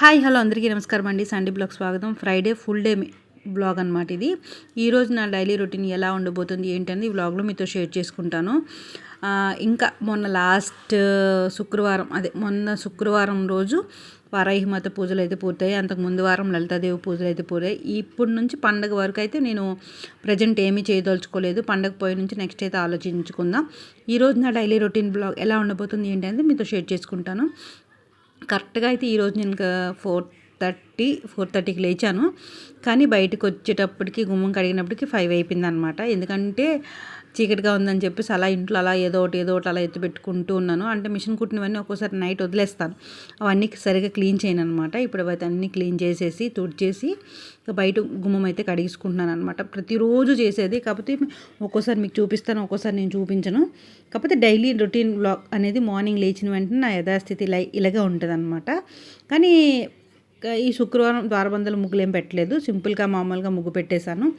Hi hello అందరికీ నమస్కారం అండి. సండే బ్లాగ్ స్వాగతం. ఫ్రైడే ఫుల్ డే బ్లాగ్ అనమాట ఇది. ఈరోజు నా డైలీ రొటీన్ ఎలా ఉండబోతుంది ఏంటని ఈ బ్లాగ్లో మీతో షేర్ చేసుకుంటాను. ఇంకా మొన్న లాస్ట్ శుక్రవారం అదే మొన్న శుక్రవారం రోజు వరాహిమాత పూజలు అయితే పూర్తయ్యాయి. అంతకు ముందు వారం లలితాదేవి పూజలు అయితే పూర్తయ్యాయి. ఇప్పటి నుంచి పండగ వరకు అయితే నేను ప్రజెంట్ ఏమీ చేయదలుచుకోలేదు. పండగ పోయి నుంచి నెక్స్ట్ అయితే ఆలోచించుకుందాం. ఈరోజు నా డైలీ రొటీన్ బ్లాగ్ ఎలా ఉండబోతుంది ఏంటి అనేది మీతో షేర్ చేసుకుంటాను. కరెక్ట్గా అయితే ఈరోజు నేను ఫోర్ థర్టీ ఫోర్ థర్టీకి లేచాను. కానీ బయటకు వచ్చేటప్పటికి గుమ్మం కడిగినప్పటికి ఫైవ్ అయిపోయింది అనమాట ఎందుకంటే చీకటిగా ఉందని చెప్పేసి అలా ఇంట్లో అలా ఏదో ఒకటి ఏదో ఒకటి అలా ఎత్తుపెట్టుకుంటూ ఉన్నాను. అంటే మిషన్ కుట్టినవన్నీ ఒక్కోసారి నైట్ వదిలేస్తాను. అవన్నీ సరిగా క్లీన్ చేయను అనమాట ఇప్పుడు అయితే అన్నీ క్లీన్ చేసేసి తుడిచేసి బయట గుమ్మం అయితే కడిగేసుకుంటున్నాను అనమాట ప్రతిరోజు చేసేది. కాకపోతే ఒక్కోసారి మీకు చూపిస్తాను ఒక్కోసారి నేను చూపించను. కాకపోతే డైలీ రొటీన్ బ్లాగ్ అనేది మార్నింగ్ లేచిన వెంటనే నా యథాస్థితి ఇలా ఇలాగే ఉంటుంది అనమాట కానీ ఈ శుక్రవారం ద్వారబంధాలు ముగ్గులు ఏం పెట్టలేదు. సింపుల్గా మామూలుగా ముగ్గు పెట్టేశాను.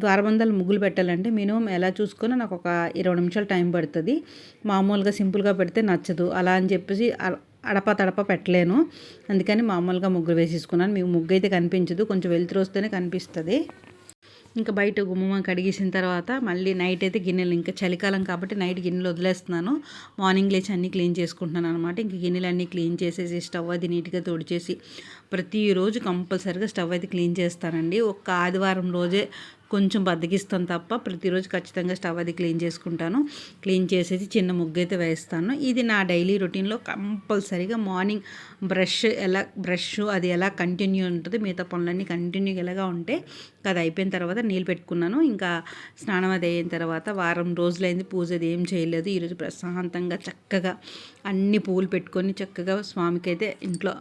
ద్వారబంధాలు ముగ్గులు పెట్టాలంటే మినిమం ఎలా చూసుకున్నా నాకు ఒక ఇరవై నిమిషాలు టైం పడుతుంది. మామూలుగా సింపుల్గా పెడితే నచ్చదు. అలా అని చెప్పేసి అడప తడప పెట్టలేను. అందుకని మామూలుగా ముగ్గురు వేసేసుకున్నాను. మీకు ముగ్గు అయితే కనిపించదు. కొంచెం వెలుతురు వస్తేనే కనిపిస్తుంది. ఇంకా బయట గుమ్మ కడిగేసిన తర్వాత మళ్ళీ నైట్ అయితే గిన్నెలు ఇంకా చలికాలం కాబట్టి నైట్ గిన్నెలు వదిలేస్తున్నాను. మార్నింగ్ లేచి అన్నీ క్లీన్ చేసుకుంటున్నాను అనమాట ఇంక గిన్నెలు అన్నీ క్లీన్ చేసేసి స్టవ్ అది నీట్గా తోడిచేసి ప్రతిరోజు కంపల్సరీగా స్టవ్ అయితే క్లీన్ చేస్తానండి. ఒక్క ఆదివారం రోజే కొంచెం బద్దకిస్తాను తప్ప ప్రతిరోజు ఖచ్చితంగా స్టవ్ అది క్లీన్ చేసుకుంటాను. క్లీన్ చేసేసి చిన్న ముగ్గు అయితే వేస్తాను. ఇది నా డైలీ రొటీన్లో కంపల్సరీగా మార్నింగ్ బ్రష్ ఎలా బ్రష్ అది ఎలా కంటిన్యూ ఉంటుంది మిగతా పనులన్నీ కంటిన్యూ ఎలాగా ఉంటే అది అయిపోయిన తర్వాత నీళ్ళు పెట్టుకున్నాను. ఇంకా స్నానం అది అయిన తర్వాత వారం రోజులైంది పూజ అది ఏం చేయలేదు. ఈరోజు ప్రశాంతంగా చక్కగా అన్ని పూలు పెట్టుకొని చక్కగా స్వామికి అయితే ఇంట్లో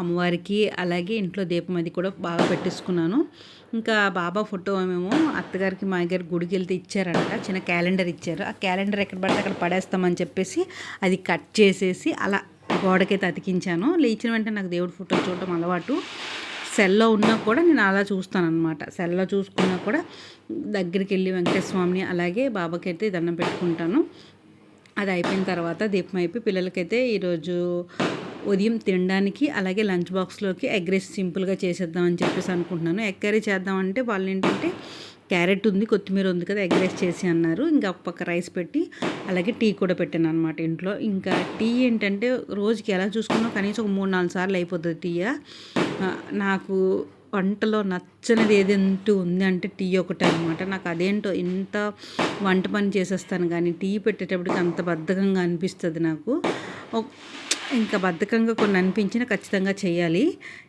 అమ్మవారికి అలాగే ఇంట్లో దీపం అది కూడా బాగా పెట్టేసుకున్నాను. ఇంకా బాబా ఫోటో మేము అత్తగారికి మా దగ్గర గుడికి వెళ్తే ఇచ్చారంట. చిన్న క్యాలెండర్ ఇచ్చారు. ఆ క్యాలెండర్ ఎక్కడ పడితే అక్కడ పడేస్తామని చెప్పేసి అది కట్ చేసేసి అలా గోడకైతే అతికించాను. లేచిన వెంటనే నాకు దేవుడి ఫోటో చూడటం అలవాటు. సెల్లో ఉన్నా కూడా నేను అలా చూస్తాను అనమాట సెల్లో చూసుకున్నా కూడా దగ్గరికి వెళ్ళి వెంకటేశ్వమిని అలాగే బాబాకి అయితే దండం పెట్టుకుంటాను. అది అయిపోయిన తర్వాత దీపం అయిపోయి పిల్లలకైతే ఈరోజు ఉదయం తినడానికి అలాగే లంచ్ బాక్స్లోకి ఎగ్ రైస్ సింపుల్గా చేసేద్దామని చెప్పేసి అనుకుంటున్నాను. ఎగ్ కర్రీ చేద్దామంటే వాళ్ళు ఏంటంటే క్యారెట్ ఉంది కొత్తిమీర ఉంది కదా ఎగ్ రైస్ చేసి అన్నారు. ఇంకా పక్క రైస్ పెట్టి అలాగే టీ కూడా పెట్టాను అనమాట ఇంట్లో. ఇంకా టీ ఏంటంటే రోజుకి ఎలా చూసుకున్నా కనీసం ఒక మూడు నాలుగు సార్లు అయిపోతుంది టీ నాకు వంటలో నచ్చనిది ఏదంటూ ఉంది అంటే టీ ఒకటే అనమాట నాకు అదేంటో ఇంత వంట పని చేసేస్తాను కానీ టీ పెట్టేటప్పటికి అంత బద్ధకంగా అనిపిస్తుంది నాకు. ఇంకా బద్ధకంగా కొన్ని అనిపించిన ఖచ్చితంగా చేయాలి.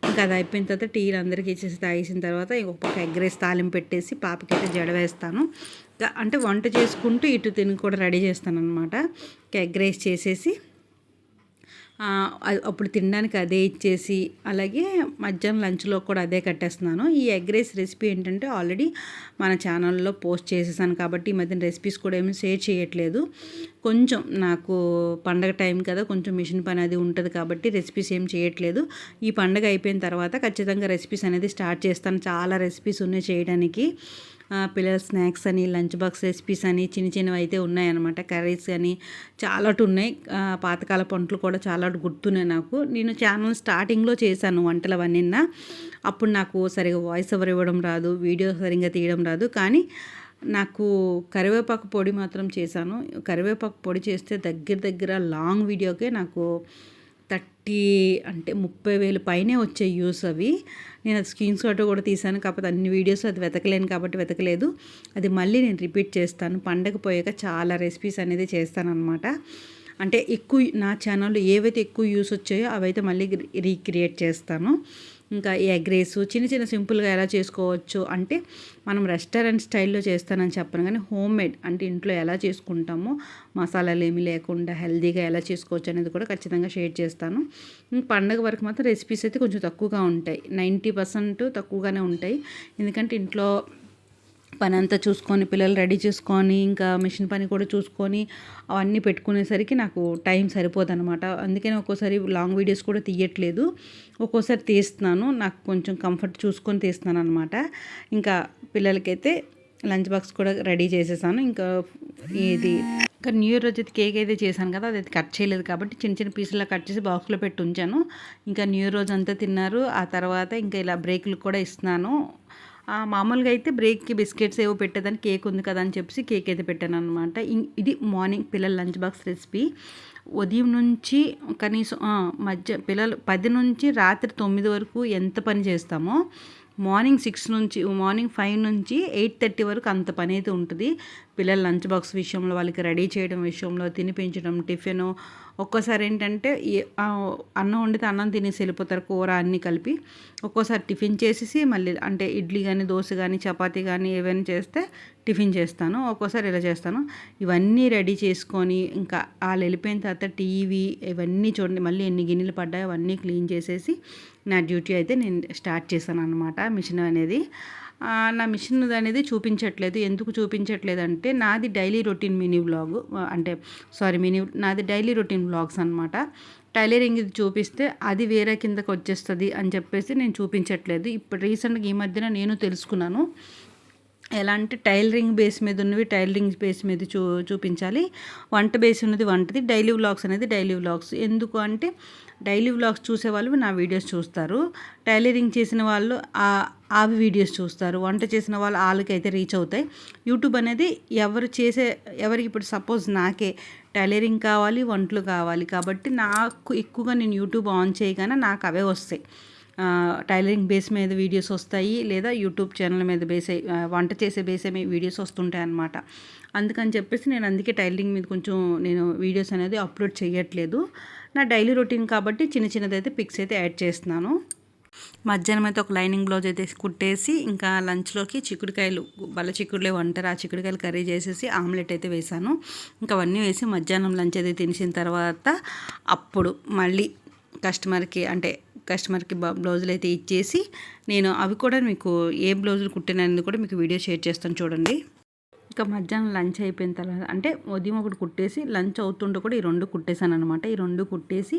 ఇంకా అది అయిపోయిన తర్వాత టీలు అందరికీ ఇచ్చేసి తాగేసిన తర్వాత ఇంకొక పక్క ఎగ్ రైస్ తాలింపు పెట్టేసి పాపకైతే జడ వేస్తాను. అంటే వంట చేసుకుంటూ ఇటు తిని కూడా రెడీ చేస్తాను అనమాట ఎగ్ రైస్ చేసేసి అప్పుడు తినడానికి అదే ఇచ్చేసి అలాగే మధ్యాహ్నం లంచ్లో కూడా అదే కట్టేస్తున్నాను. ఈ ఎగ్ రైస్ రెసిపీ ఏంటంటే ఆల్రెడీ మన ఛానల్లో పోస్ట్ చేసేసాను కాబట్టి ఈ మధ్యన రెసిపీస్ కూడా ఏమీ షేర్ చేయట్లేదు. కొంచెం నాకు పండగ టైం కదా కొంచెం మిషన్ పని అది ఉంటుంది కాబట్టి రెసిపీస్ ఏం చేయట్లేదు. ఈ పండగ అయిపోయిన తర్వాత ఖచ్చితంగా రెసిపీస్ అనేది స్టార్ట్ చేస్తాను. చాలా రెసిపీస్ ఉన్నాయి చేయడానికి. పిల్లల స్నాక్స్ అని లంచ్ బాక్స్ రెసిపీస్ అని చిన్న చిన్నవి అయితే ఉన్నాయన్నమాట. కర్రీస్ అని చాలా ఉన్నాయి. పాతకాల పంటలు కూడా చాలా గుర్తున్నాయి నాకు. నేను ఛానల్ స్టార్టింగ్లో చేశాను వంటలు అవన్నీ అప్పుడు నాకు సరిగా వాయిస్ ఓవర్ ఇవ్వడం రాదు వీడియో సరిగ్గా తీయడం రాదు. కానీ నాకు కరివేపాకు పొడి మాత్రం చేశాను. కరివేపాకు పొడి చేస్తే దగ్గర దగ్గర లాంగ్ వీడియోకే నాకు థర్టీ అంటే ముప్పై వేలు పైనే వచ్చే యూస్ అవి. నేను అది స్క్రీన్ షాట్ కూడా తీసాను కాకపోతే అన్ని వీడియోస్ అది వెతకలేను కాబట్టి వెతకలేదు. అది మళ్ళీ నేను రిపీట్ చేస్తాను. పండగ పోయాక చాలా రెసిపీస్ అనేది చేస్తాను అనమాట అంటే ఎక్కువ నా ఛానల్లో ఏవైతే ఎక్కువ యూస్ వచ్చాయో అవైతే మళ్ళీ రీక్రియేట్ చేస్తాను. ఇంకా ఎగ్ రైస్ చిన్న చిన్న సింపుల్గా ఎలా చేసుకోవచ్చు అంటే మనం రెస్టారెంట్ స్టైల్లో చేస్తానని చెప్పను కానీ హోమ్ మేడ్ అంటే ఇంట్లో ఎలా చేసుకుంటామో మసాలాలు ఏమీ లేకుండా హెల్దీగా ఎలా చేసుకోవచ్చు అనేది కూడా ఖచ్చితంగా షేర్ చేస్తాను. పండగ వరకు మాత్రం రెసిపీస్ అయితే కొంచెం తక్కువగా ఉంటాయి. నైంటీ పర్సెంట్ తక్కువగానే ఉంటాయి. ఎందుకంటే ఇంట్లో పని అంతా చూసుకొని పిల్లలు రెడీ చేసుకొని ఇంకా మిషన్ పని కూడా చూసుకొని అవన్నీ పెట్టుకునేసరికి నాకు టైం సరిపోదు అనమాట అందుకని ఒక్కోసారి లాంగ్ వీడియోస్ కూడా తీయట్లేదు. ఒక్కోసారి తీస్తున్నాను. నాకు కొంచెం కంఫర్ట్ చూసుకొని తీస్తున్నాను అనమాట ఇంకా పిల్లలకైతే లంచ్ బాక్స్ కూడా రెడీ చేసేసాను. ఇంకా ఇది ఇంకా న్యూ ఇయర్ రోజు కేక్ అయితే చేశాను కదా అది కట్ చేయలేదు కాబట్టి చిన్న చిన్న పీసులా కట్ చేసి బాక్స్లో పెట్టి ఉంచాను. ఇంకా న్యూ ఇయర్ రోజు అంతా తిన్నారు. ఆ తర్వాత ఇంకా ఇలా బ్రేక్లు కూడా ఇస్తున్నాను. మామూలుగా అయితే బ్రేక్కి బిస్కెట్స్ ఏవో పెట్టేదాన్ని కేక్ ఉంది కదా అని చెప్పేసి కేక్ అయితే పెట్టాను అనమాట ఇది మార్నింగ్ పిల్లల లంచ్ బాక్స్ రెసిపీ. ఉదయం నుంచి కనీసం మధ్య పిల్లలు పది నుంచి రాత్రి తొమ్మిది వరకు ఎంత పని చేస్తామో మార్నింగ్ సిక్స్ నుంచి మార్నింగ్ ఫైవ్ నుంచి ఎయిట్ థర్టీ వరకు అంత పని అయితే ఉంటుంది. పిల్లల లంచ్ బాక్స్ విషయంలో వాళ్ళకి రెడీ చేయడం విషయంలో తినిపించడం టిఫిన్ ఒక్కోసారి ఏంటంటే అన్నం వండితే అన్నం తినేసి వెళ్ళిపోతారు కూర అన్నీ కలిపి ఒక్కోసారి టిఫిన్ చేసేసి మళ్ళీ అంటే ఇడ్లీ కానీ దోశ కానీ చపాతీ కానీ ఏవైనా చేస్తే టిఫిన్ చేస్తాను ఒక్కోసారి ఇలా చేస్తాను. ఇవన్నీ రెడీ చేసుకొని ఇంకా వాళ్ళు వెళ్ళిపోయిన తర్వాత టీవీ ఇవన్నీ చూడండి మళ్ళీ ఎన్ని గిన్నెలు పడ్డాయో అవన్నీ క్లీన్ చేసేసి నా డ్యూటీ అయితే నేను స్టార్ట్ చేశాను అనమాట మిషన్ అనేది. నా మిషన్ అనేది చూపించట్లేదు. ఎందుకు చూపించట్లేదు అంటే నాది డైలీ రొటీన్ మినీ వ్లాగ్. అంటే సారీ మినీ నాది డైలీ రొటీన్ వ్లాగ్స్ అనమాట టైలరింగ్ ఇది చూపిస్తే అది వేరే కిందకు వచ్చేస్తుంది అని చెప్పేసి నేను చూపించట్లేదు. ఇప్పుడు రీసెంట్గా ఈ మధ్యన నేను తెలుసుకున్నాను. ఎలా అంటే టైలరింగ్ బేస్ మీద ఉన్నవి టైలరింగ్ బేస్ మీద చూ చూపించాలి. వంట బేస్ ఉన్నది వంటది. డైలీ వ్లాగ్స్ అనేది డైలీ వ్లాగ్స్. ఎందుకు అంటే డైలీ వ్లాగ్స్ చూసే వాళ్ళు నా వీడియోస్ చూస్తారు. టైలరింగ్ చేసిన వాళ్ళు అవి వీడియోస్ చూస్తారు. వంట చేసిన వాళ్ళు వాళ్ళకైతే రీచ్ అవుతాయి. యూట్యూబ్ అనేది ఎవరు చేసే ఎవరికి ఇప్పుడు సపోజ్ నాకే టైలరింగ్ కావాలి వంటలు కావాలి. కాబట్టి నాకు ఎక్కువగా నేను యూట్యూబ్ ఆన్ చేయగానే నాకు అవే వస్తాయి. టైలరింగ్ బేస్ మీద వీడియోస్ వస్తాయి లేదా యూట్యూబ్ ఛానల్ మీద బేస్ వంట చేసే బేస్ వీడియోస్ వస్తుంటాయి అనమాట అందుకని చెప్పేసి నేను అందుకే టైలరింగ్ మీద కొంచెం నేను వీడియోస్ అనేది అప్లోడ్ చేయట్లేదు. నా డైలీ రొటీన్ కాబట్టి చిన్న చిన్నదైతే పిక్స్ అయితే యాడ్ చేస్తున్నాను. మధ్యాహ్నం అయితే ఒక లైనింగ్ బ్లౌజ్ అయితే కుట్టేసి ఇంకా లంచ్లోకి చిక్కుడుకాయలు బల్ల చిక్కుడులే వంటారు ఆ చిక్కుడుకాయలు కర్రీ చేసేసి ఆమ్లెట్ అయితే వేశాను ఇంకా అవన్నీ వేసి మధ్యాహ్నం లంచ్ అయితే తినేసిన తర్వాత అప్పుడు మళ్ళీ కస్టమర్కి అంటే కస్టమర్కి బ్లౌజులు అయితే ఇచ్చేసి నేను అవి కూడా మీకు ఏ బ్లౌజులు కుట్టినది కూడా మీకు వీడియో షేర్ చేస్తాను చూడండి. ఇంకా మధ్యాహ్నం లంచ్ అయిపోయిన తర్వాత అంటే ఉదయం ఒకటి కుట్టేసి లంచ్ అవుతుండే కూడా ఈ రెండు కుట్టేశాను అనమాట ఈ రెండు కుట్టేసి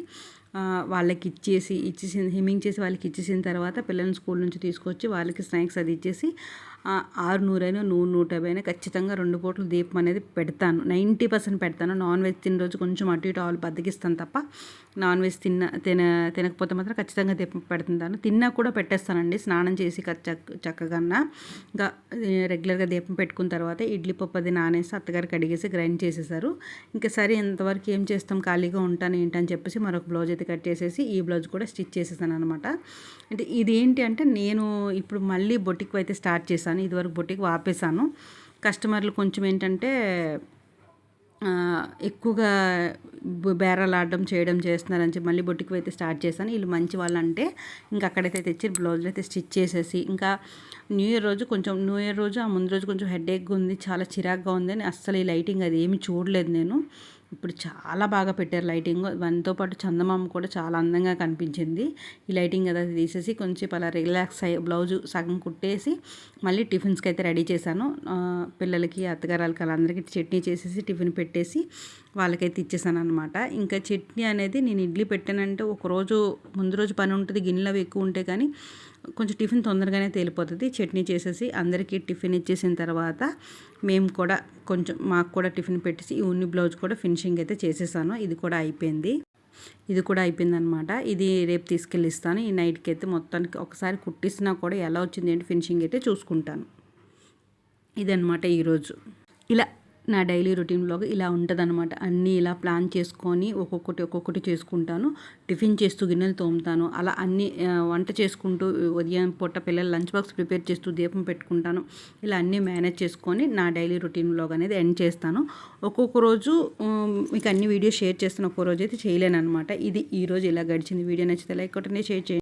వాళ్ళకి ఇచ్చేసి ఇచ్చేసి హిమ్మింగ్ చేసి వాళ్ళకి ఇచ్చేసిన తర్వాత పిల్లల్ని స్కూల్ నుంచి తీసుకొచ్చి వాళ్ళకి స్నాక్స్ అది ఇచ్చేసి ఆరు నూరైనా నూరు నూట యాభై అయినా ఖచ్చితంగా రెండు పూటలు దీపం అనేది పెడతాను. నైంటీ పర్సెంట్ పెడతాను. నాన్ వెజ్ తిన్న రోజు కొంచెం అటు ఇటు ఆవులు బద్దకిస్తాను తప్ప నాన్ వెజ్ తిన్న తిన తినకపోతే మాత్రం ఖచ్చితంగా దీపం పెడుతుంటాను. తిన్నా కూడా పెట్టేస్తానండి. స్నానం చేసి చక్కగా ఇంకా రెగ్యులర్గా దీపం పెట్టుకున్న తర్వాత ఇడ్లీ పప్పు అది నానేసి అత్తగారికి అడిగేసి గ్రైండ్ చేసేసారు. ఇంకా సరే ఇంతవరకు ఏం చేస్తాం? ఖాళీగా ఉంటాను ఏంటని చెప్పేసి మరొక బ్లౌజ్ అయితే కట్ చేసేసి ఈ బ్లౌజ్ కూడా స్టిచ్ చేసేసాను అనమాట అంటే ఇదేంటి అంటే నేను ఇప్పుడు మళ్ళీ బొటిక్ అయితే స్టార్ట్ చేశాను. ఇదివరకు బొటిక్ ఆపేసాను కస్టమర్లు కొంచెం ఏంటంటే ఎక్కువగా బేరాలు ఆడడం చేయడం చేస్తున్నారని చెప్పి మళ్ళీ బొట్టికి అయితే స్టార్ట్ చేశాను. వీళ్ళు మంచి వాళ్ళు అంటే ఇంకా అక్కడైతే తెచ్చి బ్లౌజులు అయితే స్టిచ్ చేసేసి ఇంకా న్యూ ఇయర్ రోజు కొంచెం న్యూ ఇయర్ రోజు ఆ ముందు రోజు కొంచెం హెడేక్గా ఉంది చాలా చిరాగ్గా ఉంది అని అస్సలు ఈ లైటింగ్ అది ఏమి చూడలేదు నేను. ఇప్పుడు చాలా బాగా పెట్టారు లైటింగ్. దాంతో పాటు చందమామ కూడా చాలా అందంగా కనిపించింది. ఈ లైటింగ్ అది తీసేసి కొంచెం అలా రిలాక్స్ అయ్యి బ్లౌజు సగం కుట్టేసి మళ్ళీ టిఫిన్స్కి అయితే రెడీ చేశాను. పిల్లలకి అత్తగారాలకి వాళ్ళందరికీ చట్నీ చేసేసి టిఫిన్ పెట్టేసి వాళ్ళకైతే ఇచ్చేసాను అనమాట ఇంకా చట్నీ అనేది నేను ఇడ్లీ పెట్టానంటే ఒకరోజు ముందు రోజు పని ఉంటుంది గిన్నెలు అవి ఎక్కువ ఉంటాయి కానీ కొంచెం టిఫిన్ తొందరగానే తేలిపోతుంది. చట్నీ చేసేసి అందరికీ టిఫిన్ ఇచ్చేసిన తర్వాత మేము కూడా కొంచెం మాకు కూడా టిఫిన్ పెట్టేసి ఈ ఉన్ని బ్లౌజ్ కూడా ఫినిషింగ్ అయితే చేసేసాను. ఇది కూడా అయిపోయింది. ఇది కూడా అయిపోయిందనమాట ఇది రేపు తీసుకెళ్ళి ఇస్తాను ఈ నైట్కి అయితే మొత్తానికి ఒకసారి కుట్టిస్తున్నా కూడా ఎలా వచ్చింది ఏంటి ఫినిషింగ్ అయితే చూసుకుంటాను. ఇదనమాట ఈరోజు ఇలా నా డైలీ రొటీన్లో ఇలా ఉంటుందన్నమాట. అన్నీ ఇలా ప్లాన్ చేసుకొని ఒక్కొక్కటి ఒక్కొక్కటి చేసుకుంటాను. టిఫిన్ చేస్తూ గిన్నెలు తోముతాను. అలా అన్నీ వంట చేసుకుంటూ ఉదయం పూట పిల్లల లంచ్ బాక్స్ ప్రిపేర్ చేస్తూ దీపం పెట్టుకుంటాను. ఇలా అన్నీ మేనేజ్ చేసుకొని నా డైలీ రొటీన్ బ్లాగ్ అనేది ఎండ్ చేస్తాను. ఒక్కొక్క రోజు మీకు అన్ని వీడియోస్ షేర్ చేస్తాను. ఒక్కో రోజు అయితే చేయలేను అనమాట ఇది ఈరోజు ఇలా గడిచింది. వీడియో నచ్చితే లైక్ కొట్టండి షేర్ చేయండి.